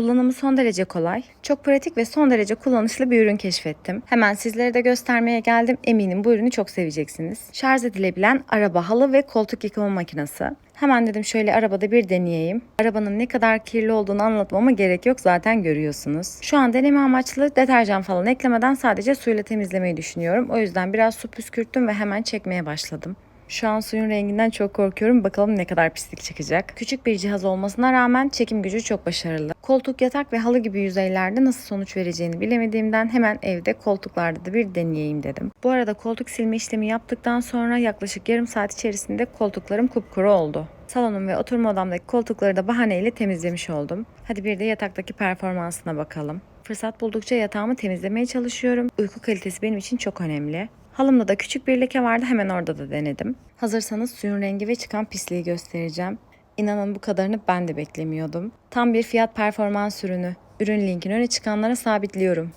Kullanımı son derece kolay, çok pratik ve son derece kullanışlı bir ürün keşfettim. Hemen sizlere de göstermeye geldim. Eminim bu ürünü çok seveceksiniz. Şarj edilebilen araba halı ve koltuk yıkama makinesi. Hemen dedim şöyle arabada bir deneyeyim. Arabanın ne kadar kirli olduğunu anlatmama gerek yok zaten görüyorsunuz. Şu an deneme amaçlı deterjan falan eklemeden sadece suyla temizlemeyi düşünüyorum. O yüzden biraz su püskürttüm ve hemen çekmeye başladım. Şu an suyun renginden çok korkuyorum. Bakalım ne kadar pislik çıkacak. Küçük bir cihaz olmasına rağmen çekim gücü çok başarılı. Koltuk, yatak ve halı gibi yüzeylerde nasıl sonuç vereceğini bilemediğimden hemen evde koltuklarda da bir deneyeyim dedim. Bu arada koltuk silme işlemi yaptıktan sonra yaklaşık yarım saat içerisinde koltuklarım kupkuru oldu. Salonum ve oturma odamdaki koltukları da bahaneyle temizlemiş oldum. Hadi bir de yataktaki performansına bakalım. Fırsat buldukça yatağımı temizlemeye çalışıyorum. Uyku kalitesi benim için çok önemli. Halımda da küçük bir leke vardı hemen orada da denedim. Hazırsanız suyun rengi ve çıkan pisliği göstereceğim. İnanın bu kadarını ben de beklemiyordum. Tam bir fiyat performans ürünü. Ürün linkini öne çıkanlara sabitliyorum.